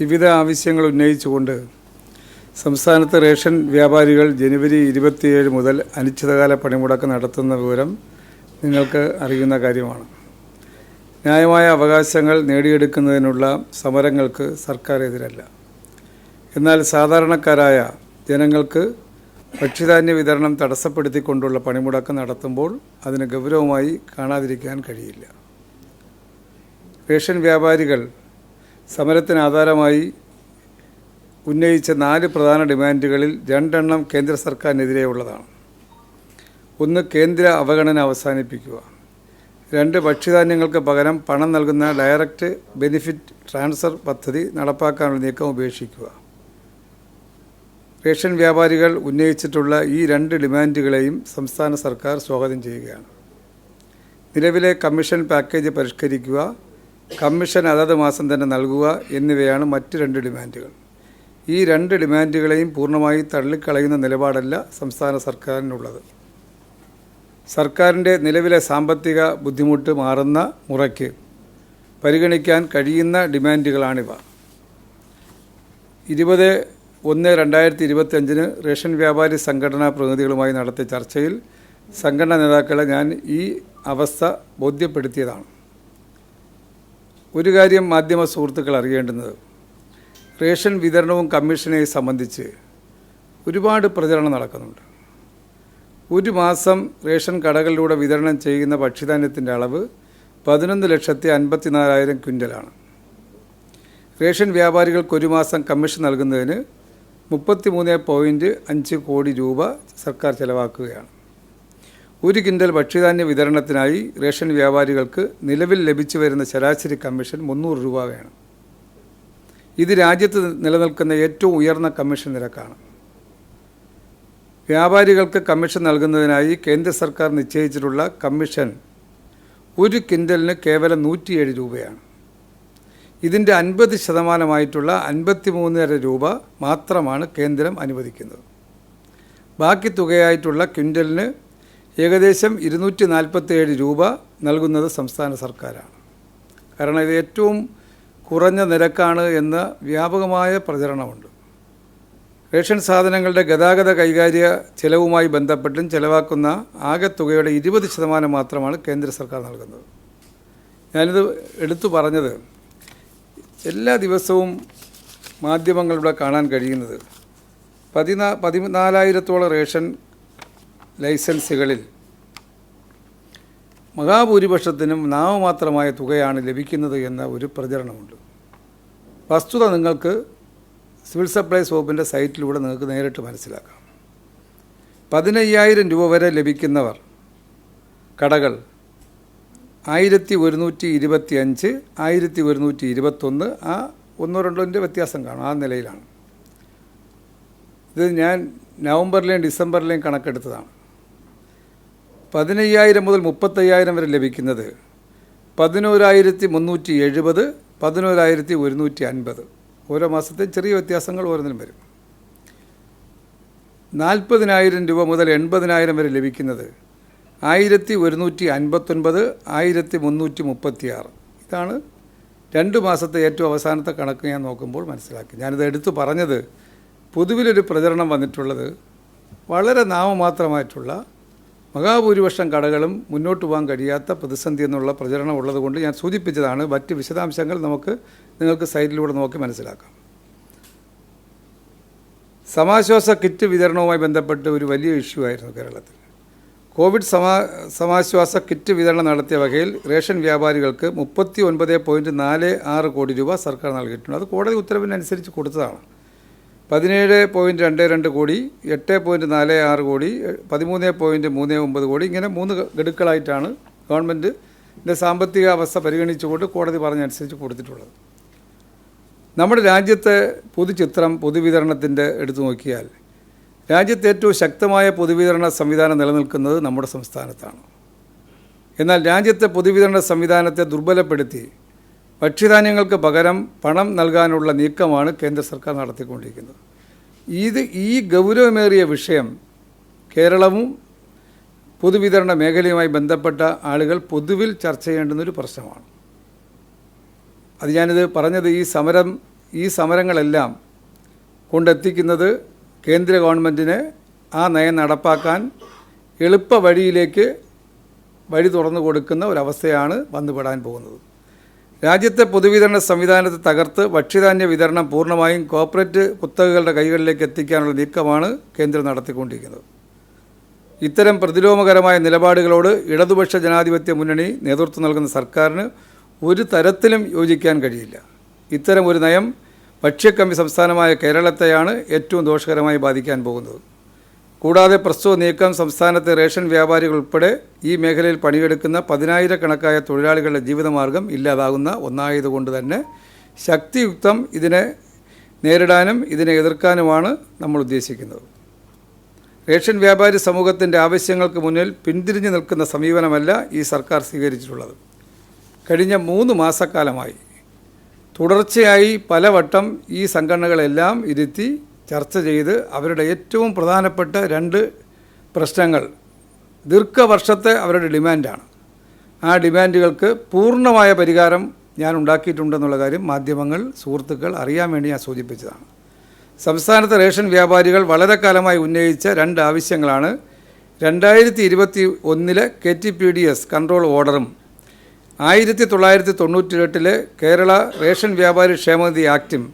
വിവിധ ആവശ്യങ്ങൾ ഉന്നയിച്ചുകൊണ്ട് സംസ്ഥാനത്ത് റേഷൻ വ്യാപാരികൾ ജനുവരി ഇരുപത്തിയേഴ് മുതൽ അനിശ്ചിതകാല പണിമുടക്ക് നടത്തുന്ന വിവരം നിങ്ങൾക്ക് അറിയുന്ന കാര്യമാണ്. ന്യായമായ അവകാശങ്ങൾ നേടിയെടുക്കുന്നതിനുള്ള സമരങ്ങൾക്ക് സർക്കാർ എതിരല്ല എന്നാൽ സാധാരണക്കാരായ ജനങ്ങൾക്ക് ഭക്ഷ്യധാന്യ വിതരണം തടസ്സപ്പെടുത്തിക്കൊണ്ടുള്ള പണിമുടക്ക് നടത്തുമ്പോൾ അതിന് ഗൗരവമായി കാണാതിരിക്കാൻ കഴിയില്ല. റേഷൻ വ്യാപാരികൾ സമരത്തിന് ആധാരമായി ഉന്നയിച്ച നാല് പ്രധാന ഡിമാൻഡുകളിൽ രണ്ടെണ്ണം കേന്ദ്ര സർക്കാരിനെതിരെയുള്ളതാണ്. ഒന്ന് കേന്ദ്ര അവഗണന അവസാനിപ്പിക്കുക. രണ്ട് ഭക്ഷ്യധാന്യങ്ങൾക്ക് പകരം പണം നൽകുന്ന ഡയറക്റ്റ് ബെനിഫിറ്റ് ട്രാൻസ്ഫർ പദ്ധതി നടപ്പാക്കാനുള്ള നീക്കം ഉപേക്ഷിക്കുക. റേഷൻ വ്യാപാരികൾ ഉന്നയിച്ചിട്ടുള്ള ഈ രണ്ട് ഡിമാൻഡുകളെയും സംസ്ഥാന സർക്കാർ സ്വാഗതം ചെയ്യുകയാണ്. നിലവിലെ കമ്മീഷൻ പാക്കേജ് പരിഷ്കരിക്കുക. കമ്മീഷൻ അതത് മാസം തന്നെ നൽകുക എന്നിവയാണ് മറ്റ് രണ്ട് ഡിമാൻഡുകൾ. ഈ രണ്ട് ഡിമാൻഡുകളെയും പൂർണമായി തള്ളിക്കളയുന്ന നിലപാടല്ല സംസ്ഥാന സർക്കാരിനുള്ളത്. സർക്കാരിന്റെ നിലവിലെ സാമ്പത്തിക ബുദ്ധിമുട്ട് മാറുന്ന മുറയ്ക്ക് പരിഗണിക്കാൻ കഴിയുന്ന ഡിമാൻഡുകളാണിവ. ഇരുപത് ഒന്ന് രണ്ടായിരത്തി ഇരുപത്തിയഞ്ചിന് റേഷൻ വ്യാപാരി സംഘടനാ പ്രതിനിധികളുമായി നടത്തിയ ചർച്ചയിൽ സംഘടനാ നേതാക്കളെ ഞാൻ ഈ അവസ്ഥ ബോധ്യപ്പെടുത്തിയതാണ്. ഒരു കാര്യം മാധ്യമ സുഹൃത്തുക്കൾ അറിയേണ്ടുന്നത്. റേഷൻ വിതരണവും കമ്മീഷനെ സംബന്ധിച്ച് ഒരുപാട് പ്രചരണം നടക്കുന്നുണ്ട്. ഒരു മാസം റേഷൻ കടകളിലൂടെ വിതരണം ചെയ്യുന്ന ഭക്ഷ്യധാന്യത്തിന്റെ അളവ് പതിനൊന്ന് ലക്ഷത്തി അൻപത്തിനാലായിരം ക്വിന്റലാണ് റേഷൻ വ്യാപാരികൾക്ക് ഒരു മാസം കമ്മീഷൻ നൽകുന്നതിന് മുപ്പത്തി മൂന്ന് പോയിന്റ് അഞ്ച് കോടി രൂപ സർക്കാർ ചെലവാക്കുകയാണ്. ഒരു കിൻഡൽ ഭക്ഷ്യധാന്യ വിതരണത്തിനായി റേഷൻ വ്യാപാരികൾക്ക് നിലവിൽ ലഭിച്ചു വരുന്ന ശരാശരി കമ്മീഷൻ മുന്നൂറ് രൂപ വേണം. ഇത് രാജ്യത്ത് നിലനിൽക്കുന്ന ഏറ്റവും ഉയർന്ന കമ്മീഷൻ നിരക്കാണ്. വ്യാപാരികൾക്ക് കമ്മീഷൻ നൽകുന്നതിനായി കേന്ദ്ര സർക്കാർ നിശ്ചയിച്ചിട്ടുള്ള കമ്മീഷൻ ഒരു കിൻഡലിന് കേവലം നൂറ്റിയേഴ് രൂപയാണ്. ഇതിന്റെ അൻപത് ശതമാനമായിട്ടുള്ള അൻപത്തി മൂന്നര രൂപ മാത്രമാണ് കേന്ദ്രം അനുവദിക്കുന്നത്. ബാക്കി തുകയായിട്ടുള്ള ക്വിന്റലിന് ഏകദേശം ഇരുന്നൂറ്റി നാൽപ്പത്തേഴ് രൂപ നൽകുന്നത് സംസ്ഥാന സർക്കാരാണ്. കാരണം ഇത് ഏറ്റവും കുറഞ്ഞ നിരക്കാണ് എന്ന വ്യാപകമായ പ്രചരണമുണ്ട്. റേഷൻ സാധനങ്ങളുടെ ഗതാഗത കൈകാര്യ ചെലവുമായി ബന്ധപ്പെട്ടും ചെലവാക്കുന്ന ആകെ തുകയുടെ ഇരുപത് ശതമാനം മാത്രമാണ് കേന്ദ്ര സർക്കാർ നൽകുന്നത്. ഞാനിത് എടുത്തു പറഞ്ഞത് എല്ലാ ദിവസവും മാധ്യമങ്ങളിലൂടെ കാണാൻ കഴിയുന്നത് പതിനാ പതിനാലായിരത്തോളം റേഷൻ ലൈസൻസുകളിൽ. മഹാഭൂരിപക്ഷത്തിനും നാമമാത്രമായ തുകയാണ് ലഭിക്കുന്നത് എന്ന ഒരു പ്രചരണമുണ്ട്. വസ്തുത നിങ്ങൾക്ക് സിവിൽ സപ്ലൈസ് വകുപ്പിന്റെ സൈറ്റിലൂടെ നിങ്ങൾക്ക് നേരിട്ട് മനസ്സിലാക്കാം. പതിനയ്യായിരം രൂപ വരെ ലഭിക്കുന്നവർ കടകൾ ആയിരത്തി ഒരുന്നൂറ്റി ഇരുപത്തി അഞ്ച് ആയിരത്തി ഒരുന്നൂറ്റി ഇരുപത്തൊന്ന് ആ ഒന്നോ രണ്ടോന്റെ വ്യത്യാസം കാണും ആ നിലയിലാണ്. ഇത് ഞാൻ നവംബറിലെയും ഡിസംബറിലെയും കണക്കെടുത്തതാണ്. പതിനയ്യായിരം മുതൽ മുപ്പത്തയ്യായിരം വരെ ലഭിക്കുന്നത് പതിനോരായിരത്തി മുന്നൂറ്റി എഴുപത് പതിനോരായിരത്തി ഒരുന്നൂറ്റി അൻപത് ഓരോ മാസത്തെ ചെറിയ വ്യത്യാസങ്ങൾ ഓരോന്നിനും വരും. നാൽപ്പതിനായിരം രൂപ മുതൽ എൺപതിനായിരം വരെ ലഭിക്കുന്നത് ആയിരത്തി ഒരുന്നൂറ്റി അൻപത്തൊൻപത് ആയിരത്തി മുന്നൂറ്റി മുപ്പത്തിയാറ് ഇതാണ് രണ്ട് മാസത്തെ ഏറ്റവും അവസാനത്തെ കണക്ക് ഞാൻ നോക്കുമ്പോൾ മനസ്സിലാക്കി. ഞാനിത് എടുത്തു പറഞ്ഞത് പൊതുവിലൊരു പ്രചരണം വന്നിട്ടുള്ളത് വളരെ നാമമാത്രമായിട്ടുള്ള മഹാഭൂരിപക്ഷം കടകളും മുന്നോട്ട് പോകാൻ കഴിയാത്ത പ്രതിസന്ധി എന്നുള്ള പ്രചരണം ഉള്ളതുകൊണ്ട് ഞാൻ സൂചിപ്പിച്ചതാണ് മറ്റ് വിശദാംശങ്ങൾ നമുക്ക് നിങ്ങൾക്ക് സൈറ്റിലൂടെ നോക്കി മനസ്സിലാക്കാം. സമാശ്വാസ കിറ്റ് വിതരണവുമായി ബന്ധപ്പെട്ട് ഒരു വലിയ ഇഷ്യൂ ആയിരുന്നു കേരളത്തിൽ. കോവിഡ് സമാ സമാശ്വാസ കിറ്റ് വിതരണം നടത്തിയ വകയിൽ റേഷൻ വ്യാപാരികൾക്ക് മുപ്പത്തി ഒൻപത് പോയിന്റ് നാല് ആറ് കോടി രൂപ സർക്കാർ നൽകിയിട്ടുണ്ട്. അത് കോടതി ഉത്തരവിനനുസരിച്ച് കൊടുത്തതാണ്. പതിനേഴ് പോയിന്റ് രണ്ട് രണ്ട് കോടി എട്ട് പോയിന്റ് നാല് ആറ് കോടി പതിമൂന്ന് പോയിന്റ് മൂന്ന് ഒമ്പത് കോടി ഇങ്ങനെ മൂന്ന് ഗഡുക്കളായിട്ടാണ് ഗവൺമെന്റിന്റെ സാമ്പത്തിക അവസ്ഥ പരിഗണിച്ചുകൊണ്ട് കോടതി പറഞ്ഞനുസരിച്ച് കൊടുത്തിട്ടുള്ളത്. നമ്മുടെ രാജ്യത്തെ പൊതുചിത്രം പൊതുവിതരണത്തിന്റെ എടുത്തു നോക്കിയാൽ രാജ്യത്തെ ഏറ്റവും ശക്തമായ പൊതുവിതരണ സംവിധാനം നിലനിൽക്കുന്നത് നമ്മുടെ സംസ്ഥാനത്താണ്. എന്നാൽ രാജ്യത്തെ പൊതുവിതരണ സംവിധാനത്തെ ദുർബലപ്പെടുത്തി ഭക്ഷ്യധാന്യങ്ങൾക്ക് പകരം പണം നൽകാനുള്ള നീക്കമാണ് കേന്ദ്ര സർക്കാർ നടത്തിക്കൊണ്ടിരിക്കുന്നത്. ഇത് ഈ ഗൗരവമേറിയ വിഷയം കേരളവും പൊതുവിതരണ മേഖലയുമായി ബന്ധപ്പെട്ട ആളുകൾ പൊതുവിൽ ചർച്ച ചെയ്യേണ്ടുന്നൊരു പ്രശ്നമാണ്. അത് ഞാനിത് പറഞ്ഞത് ഈ സമരം ഈ സമരങ്ങളെല്ലാം കൊണ്ടെത്തിക്കുന്നത് കേന്ദ്ര ഗവൺമെന്റിന് ആ നയം നടപ്പാക്കാൻ എളുപ്പ വഴിയിലേക്ക് വഴി തുറന്നു കൊടുക്കുന്ന ഒരവസ്ഥയാണ് വന്നുപെടാൻ പോകുന്നത്. രാജ്യത്തെ പൊതുവിതരണ സംവിധാനത്തെ തകർത്ത് ഭക്ഷ്യധാന്യ വിതരണം പൂർണമായും കോർപ്പറേറ്റ് കുത്തകകളുടെ കൈകളിലേക്ക് എത്തിക്കാനുള്ള നീക്കമാണ് കേന്ദ്രം നടത്തിക്കൊണ്ടിരിക്കുന്നത്. ഇത്തരം പ്രതിലോമകരമായ നിലപാടുകളോട് ഇടതുപക്ഷ ജനാധിപത്യ മുന്നണി നേതൃത്വം നൽകുന്ന സർക്കാരിന് ഒരു തരത്തിലും യോജിക്കാൻ കഴിയില്ല. ഇത്തരം ഒരു നയം ഭക്ഷ്യക്കമ്മി സംസ്ഥാനമായ കേരളത്തെയാണ് ഏറ്റവും ദോഷകരമായി ബാധിക്കാൻ പോകുന്നത്. കൂടാതെ പ്രസ്തുത നീക്കം സംസ്ഥാനത്തെ റേഷൻ വ്യാപാരികൾ ഉൾപ്പെടെ ഈ മേഖലയിൽ പണിയെടുക്കുന്ന പതിനായിരക്കണക്കായ തൊഴിലാളികളുടെ ജീവിതമാർഗം ഇല്ലാതാകുന്ന ഒന്നായതുകൊണ്ട് തന്നെ ശക്തിയുക്തം ഇതിനെ നേരിടാനും ഇതിനെ എതിർക്കാനുമാണ് നമ്മൾ ഉദ്ദേശിക്കുന്നത്. റേഷൻ വ്യാപാരി സമൂഹത്തിന്റെ ആവശ്യങ്ങൾക്ക് മുന്നിൽ പിന്തിരിഞ്ഞു നിൽക്കുന്ന സമീപനമല്ല ഈ സർക്കാർ സ്വീകരിച്ചിട്ടുള്ളത്. കഴിഞ്ഞ മൂന്ന് മാസക്കാലമായി തുടർച്ചയായി പലവട്ടം ഈ സംഘടനകളെല്ലാം ഇരുത്തി ചർച്ച ചെയ്ത് അവരുടെ ഏറ്റവും പ്രധാനപ്പെട്ട രണ്ട് പ്രശ്നങ്ങൾ ദീർഘവർഷത്തെ അവരുടെ ഡിമാൻഡാണ്. ആ ഡിമാൻഡുകൾക്ക് പൂർണമായ പരിഹാരം ഞാൻ ഉണ്ടാക്കിയിട്ടുണ്ടെന്നുള്ള കാര്യം മാധ്യമങ്ങൾ സുഹൃത്തുക്കൾ അറിയാൻ വേണ്ടി ഞാൻ സൂചിപ്പിച്ചതാണ്. സംസ്ഥാനത്തെ റേഷൻ വ്യാപാരികൾ വളരെ കാലമായി ഉന്നയിച്ച രണ്ട് ആവശ്യങ്ങളാണ്. രണ്ടായിരത്തി ഇരുപത്തി ഒന്നിലെ K T P D S control ഓർഡറും ആയിരത്തി തൊള്ളായിരത്തി തൊണ്ണൂറ്റി കേരള റേഷൻ വ്യാപാരി ക്ഷേമനിധി ആക്റ്റും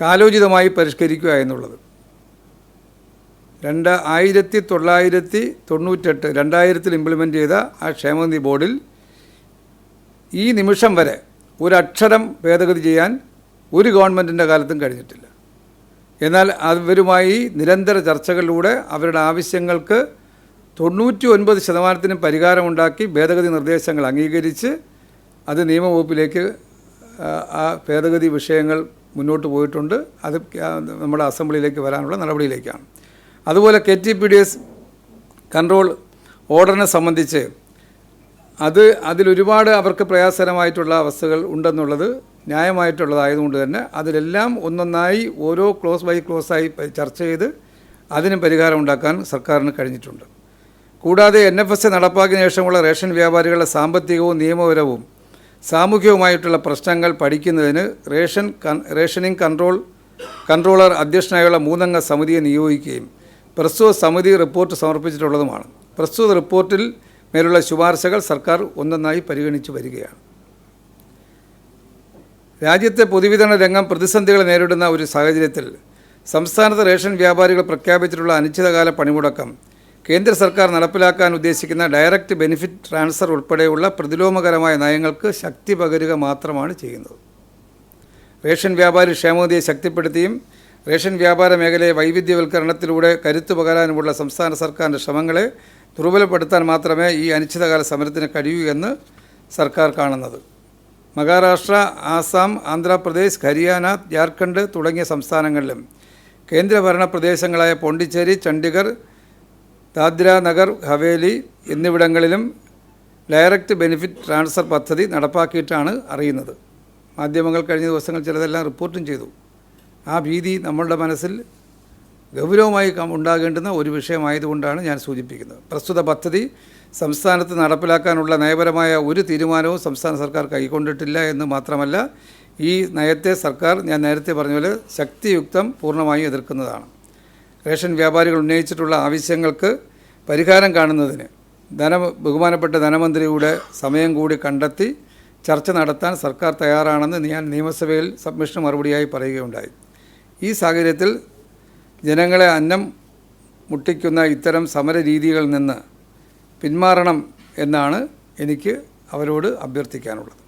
കാലോചിതമായി പരിഷ്കരിക്കുക എന്നുള്ളത്. രണ്ട് ആയിരത്തി തൊള്ളായിരത്തി തൊണ്ണൂറ്റെട്ട് രണ്ടായിരത്തിൽ ഇംപ്ലിമെന്റ് ചെയ്ത ആ ക്ഷേമനിധി ബോർഡിൽ ഈ നിമിഷം വരെ ഒരക്ഷരം ഭേദഗതി ചെയ്യാൻ ഒരു ഗവൺമെന്റിന്റെ കാലത്തും കഴിഞ്ഞിട്ടില്ല. എന്നാൽ അവരുമായി നിരന്തര ചർച്ചകളിലൂടെ അവരുടെ ആവശ്യങ്ങൾക്ക് തൊണ്ണൂറ്റി ഒൻപത് ശതമാനത്തിനും പരിഹാരമുണ്ടാക്കി ഭേദഗതി നിർദ്ദേശങ്ങൾ അംഗീകരിച്ച് അത് നിയമവകുപ്പിലേക്ക് ആ, ഭേദഗതി വിഷയങ്ങൾ മുന്നോട്ട് പോയിട്ടുണ്ട്. അത് നമ്മുടെ അസംബ്ലിയിലേക്ക് വരാനുള്ള നടപടിയിലേക്കാണ്. അതുപോലെ K T P D S control ഓർഡറിനെ സംബന്ധിച്ച് അത് അതിലൊരുപാട് അവർക്ക് പ്രയാസകരമായിട്ടുള്ള അവസ്ഥകൾ ഉണ്ടെന്നുള്ളത് ന്യായമായിട്ടുള്ളതായതുകൊണ്ട് തന്നെ അതിലെല്ലാം ഒന്നൊന്നായി ഓരോ ക്ലോസ് ബൈ ആയി ചർച്ച ചെയ്ത് അതിന് പരിഹാരം ഉണ്ടാക്കാൻ സർക്കാരിന് കഴിഞ്ഞിട്ടുണ്ട്. കൂടാതെ എൻ എഫ് എസ് നടപ്പാക്കിയ ശേഷമുള്ള റേഷൻ വ്യാപാരികളുടെ സാമ്പത്തികവും നിയമപരവും സാമൂഹികവുമായിട്ടുള്ള പ്രശ്നങ്ങൾ പഠിക്കുന്നതിന് റേഷൻ റേഷനിങ് കൺട്രോൾ കൺട്രോളർ അധ്യക്ഷനായുള്ള മൂന്നംഗ സമിതിയെ നിയോഗിക്കുകയും പ്രസ്തുത സമിതി റിപ്പോർട്ട് സമർപ്പിച്ചിട്ടുള്ളതുമാണ്. പ്രസ്തുത റിപ്പോർട്ടിൽ മേലുള്ള ശുപാർശകൾ സർക്കാർ ഒന്നൊന്നായി പരിഗണിച്ചു വരികയാണ്. രാജ്യത്തെ പൊതുവിതരണ രംഗം പ്രതിസന്ധികൾ നേരിടുന്ന ഒരു സാഹചര്യത്തിൽ സംസ്ഥാനത്ത് റേഷൻ വ്യാപാരികൾ പ്രഖ്യാപിച്ചിട്ടുള്ള അനിശ്ചിതകാല പണിമുടക്കം കേന്ദ്ര സർക്കാർ നടപ്പിലാക്കാൻ ഉദ്ദേശിക്കുന്ന ഡയറക്റ്റ് ബെനിഫിറ്റ് ട്രാൻസ്ഫർ ഉൾപ്പെടെയുള്ള പ്രതിലോമകരമായ നയങ്ങൾക്ക് ശക്തി പകരുക മാത്രമാണ് ചെയ്യുന്നത്. റേഷൻ വ്യാപാരി ക്ഷേമനിധിയെ ശക്തിപ്പെടുത്തിയും റേഷൻ വ്യാപാര മേഖലയെ വൈവിധ്യവൽക്കരണത്തിലൂടെ കരുത്തു പകരാനുമുള്ള സംസ്ഥാന സർക്കാരിന്റെ ശ്രമങ്ങളെ ദുർബലപ്പെടുത്താൻ മാത്രമേ ഈ അനിശ്ചിതകാല സമരത്തിന് കഴിയൂ എന്ന് സർക്കാർ കാണുന്നത്. മഹാരാഷ്ട്ര ആസാം ആന്ധ്രാപ്രദേശ് ഹരിയാന ജാർഖണ്ഡ് തുടങ്ങിയ സംസ്ഥാനങ്ങളിലും കേന്ദ്രഭരണ പ്രദേശങ്ങളായ പോണ്ടിച്ചേരി ചണ്ഡീഗഡ് ദാദ്ര നഗർ ഹവേലി എന്നിവിടങ്ങളിലും ഡയറക്റ്റ് ബെനിഫിറ്റ് ട്രാൻസ്ഫർ പദ്ധതി നടപ്പാക്കിയിട്ടാണ് അറിയുന്നത്. മാധ്യമങ്ങൾ കഴിഞ്ഞ ദിവസങ്ങൾ ചിലതെല്ലാം റിപ്പോർട്ടും ചെയ്തു. ആ ഭീതി നമ്മളുടെ മനസ്സിൽ ഗൗരവമായി ഉണ്ടാകേണ്ടുന്ന ഒരു വിഷയമായതുകൊണ്ടാണ് ഞാൻ സൂചിപ്പിക്കുന്നത്. പ്രസ്തുത പദ്ധതി സംസ്ഥാനത്ത് നടപ്പിലാക്കാനുള്ള നയപരമായ ഒരു തീരുമാനവും സംസ്ഥാന സർക്കാർ കൈക്കൊണ്ടിട്ടില്ല എന്ന് മാത്രമല്ല ഈ നയത്തെ സർക്കാർ ഞാൻ നേരത്തെ പറഞ്ഞ പോലെ ശക്തിയുക്തം പൂർണമായും എതിർക്കുന്നതാണ്. റേഷൻ വ്യാപാരികൾ ഉന്നയിച്ചിട്ടുള്ള ആവശ്യങ്ങൾക്ക് പരിഹാരം കാണുന്നതിന് ധന ബഹുമാനപ്പെട്ട ധനമന്ത്രിയുടെ സമയം കൂടി കണ്ടെത്തി ചർച്ച നടത്താൻ സർക്കാർ തയ്യാറാണെന്ന് ഞാൻ നിയമസഭയിൽ സബ്മിഷന് മറുപടിയായി പറയുകയുണ്ടായി. ഈ സാഹചര്യത്തിൽ ജനങ്ങളെ അന്നം മുട്ടിക്കുന്ന ഇത്തരം സമര രീതികളിൽ നിന്ന് പിന്മാറണം എന്നാണ് എനിക്ക് അവരോട് അഭ്യർത്ഥിക്കാനുള്ളത്.